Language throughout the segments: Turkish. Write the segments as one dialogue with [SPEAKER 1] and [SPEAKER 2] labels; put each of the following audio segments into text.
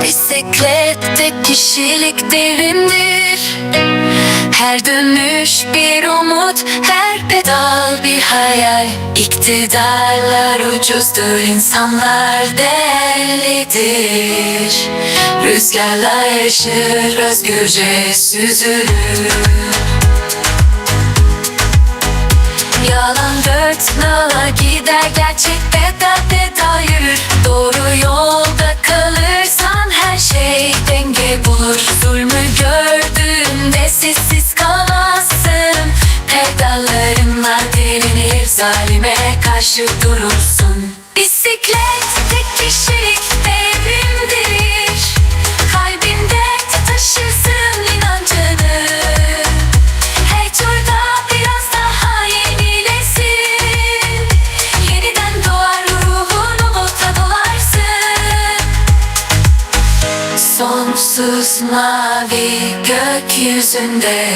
[SPEAKER 1] Bisiklet tek kişilik devrimdir Her dönüş bir umut Her pedal bir hayal. İktidarlar ucuzdur insanlar değerlidir. Rüzgarla yaşır özgürce süzülür. Yalan dört nala gider gerçek bulur Zulmü gördüğünde sessiz kalamazsın. Pedallarınla delinir zalime karşı durursun Sonsuz mavi gökyüzünde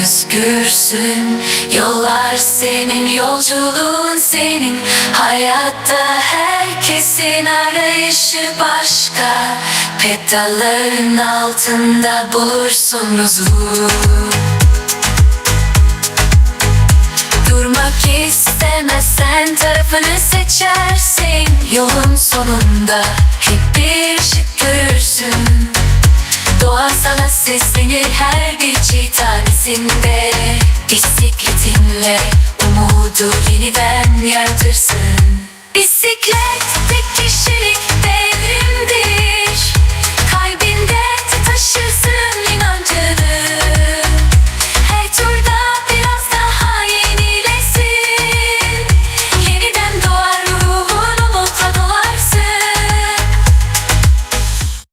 [SPEAKER 1] özgürsün. Yollar senin, yolculuğun senin. Hayatta herkesin arayışı başka. Pedalların altında bulursun huzur Durmak istemezsen tarafını seçersin. Yolun sonunda hep bir Doğa sana seslenir her bir çiğ tanesinde. Bisikletinle umudu yeniden yaratırsın Bisiklet